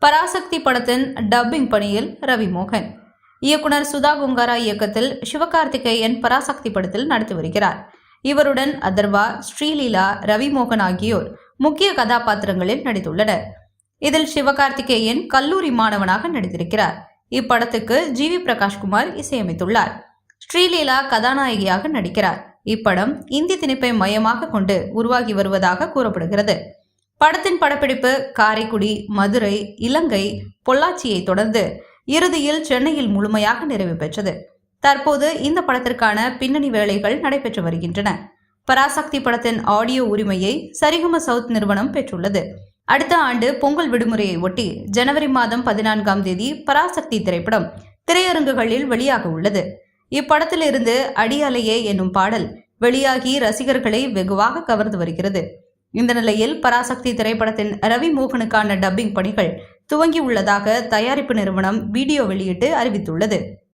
பராசக்தி படத்தின் டப்பிங் பணியில் ரவி மோகன் இயக்குனர் சுதா குங்காரா இயக்கத்தில் சிவகார்த்திகேயன் பராசக்தி படத்தில் நடித்து வருகிறார். இவருடன் அதர்வா ஸ்ரீலீலா ரவிமோகன் ஆகியோர் முக்கிய கதாபாத்திரங்களில் நடித்துள்ளனர். இதில் சிவகார்த்திகேயன் கல்லூரி மாணவனாக நடித்திருக்கிறார். இப்படத்துக்கு ஜி வி பிரகாஷ்குமார் இசையமைத்துள்ளார். ஸ்ரீலீலா கதாநாயகியாக நடிக்கிறார். இப்படம் இந்தி திணிப்பை மையமாக கொண்டு உருவாகி வருவதாக கூறப்படுகிறது. படத்தின் படப்பிடிப்பு காரைக்குடி மதுரை இலங்கை பொள்ளாச்சியை தொடர்ந்து இறுதியில் சென்னையில் முழுமையாக நிறைவு பெற்றது. தற்போது இந்த படத்திற்கான பின்னணி வேலைகள் நடைபெற்று வருகின்றன. பராசக்தி படத்தின் ஆடியோ உரிமையை சரிகம சவுத் நிறுவனம் பெற்றுள்ளது. அடுத்த ஆண்டு பொங்கல் விடுமுறையை ஒட்டி ஜனவரி மாதம் பதினான்காம் தேதி பராசக்தி திரைப்படம் திரையரங்குகளில் வெளியாக உள்ளது. இப்படத்திலிருந்து அடியலையே என்னும் பாடல் வெளியாகி ரசிகர்களை வெகுவாக கவர்ந்து வருகிறது. இந்த நிலையில் பராசக்தி திரைப்படத்தின் ரவி மோகனுக்கான டப்பிங் பணிகள் துவங்கி உள்ளதாக தயாரிப்பு நிறுவனம் வீடியோ வெளியிட்டு அறிவித்துள்ளது.